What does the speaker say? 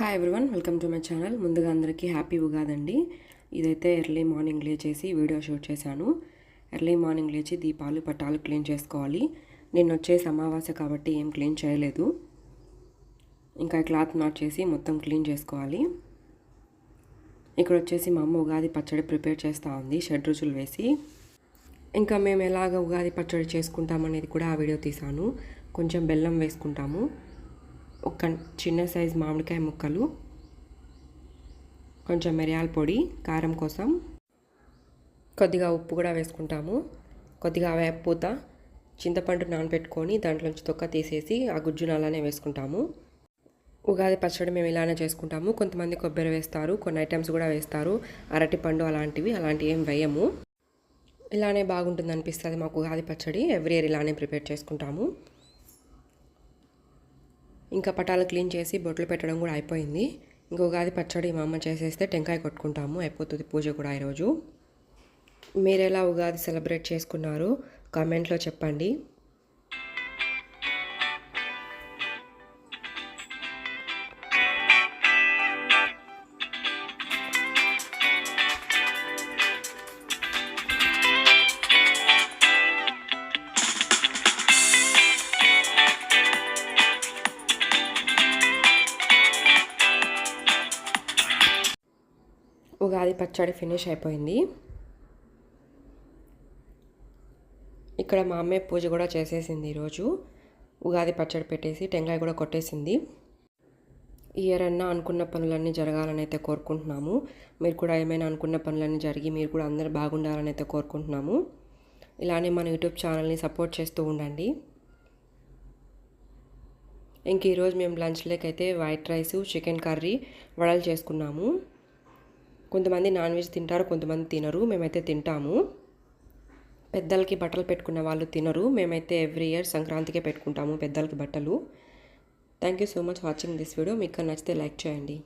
Hi everyone welcome to my channel ముందుగా అందరికీ happy ఉగాదండి. ఇదైతే ఎర్లీ మార్నింగ్ లేచేసి వీడియో షూట్ చేశాను. ఎర్లీ మార్నింగ్ లేచి దీపాలు పట్టాలు క్లీన్ చేసుకోవాలి. నిన్న వచ్చేసి అమావాస్య కాబట్టి ఏం క్లీన్ చేయలేదు. ఇంకా క్లాత్ నాట్ చేసి మొత్తం క్లీన్ చేసుకోవాలి. ఇక్కడ వచ్చేసి మా అమ్మ ఉగాది పచ్చడి ప్రిపేర్ చేస్తూ ఉంది షెడ్ రుచులు వేసి. ఇంకా మేము ఎలాగ ఉగాది పచ్చడి చేసుకుంటామనేది కూడా ఆ వీడియో తీసాను కొంచెం బెల్లం వేసుకుంటాము. ఒక చిన్న సైజ్ మామిడికాయ ముక్కలు కొంచెం మిరియాల పొడి కారం కోసం కొద్దిగా ఉప్పు కూడా వేసుకుంటాము. కొద్దిగా వేపపూత చింతపండు నానబెట్టుకొని దాంట్లోంచి తొక్క తీసేసి ఆ గుజ్జును అలానే వేసుకుంటాము. ఉగాది పచ్చడి మేము ఇలానే చేసుకుంటాము. కొంతమంది కొబ్బరి వేస్తారు కొన్ని ఐటమ్స్ కూడా వేస్తారు. అరటిపండు అలాంటివి అలాంటివి ఏం వేయము. ఇలానే బాగుంటుంది అనిపిస్తుంది మాకు ఉగాది పచ్చడి. ఎవ్రీ ఇయర్ ఇలానే ప్రిపేర్ చేసుకుంటాము. ఇంకా పటాలు క్లీన్ చేసి బొట్లు పెట్టడం కూడా అయిపోయింది. ఇంకా ఉగాది పచ్చడి మా అమ్మ చేసేస్తే టెంకాయ కొట్టుకుంటాము అయిపోతుంది పూజ కూడా ఈరోజు. మీరు ఎలా ఉగాది సెలబ్రేట్ చేసుకున్నారు? కామెంట్లో చెప్పండి. ఉగాది పచ్చడి ఫినిష్ అయిపోయింది. ఇక్కడ మా అమ్మే పూజ కూడా చేసేసింది ఈరోజు. ఉగాది పచ్చడి పెట్టేసి టెంకాయ కూడా కొట్టేసింది. ఇయర్ అన్నా అనుకున్న పనులన్నీ జరగాలని అయితే కోరుకుంటున్నాము. మీరు కూడా ఏమైనా అనుకున్న పనులన్నీ జరిగి మీరు కూడా అందరూ బాగుండాలని అయితే కోరుకుంటున్నాము. ఇలానే మన యూట్యూబ్ ఛానల్ని సపోర్ట్ చేస్తూ ఉండండి. ఇంక ఈరోజు మేము లంచ్లోకి అయితే వైట్ రైస్ చికెన్ కర్రీ వడలు చేసుకున్నాము. కొంతమంది నాన్ వెజ్ తింటారు కొంతమంది తినరు మేమైతే తింటాము. పెద్దలకి బట్టలు పెట్టుకున్న వాళ్ళు తినరు మేమైతే ఎవ్రీ ఇయర్ సంక్రాంతికే పెట్టుకుంటాము పెద్దలకి బట్టలు. Thank you so much watching this video మీకు నచ్చితే లైక్ చేయండి.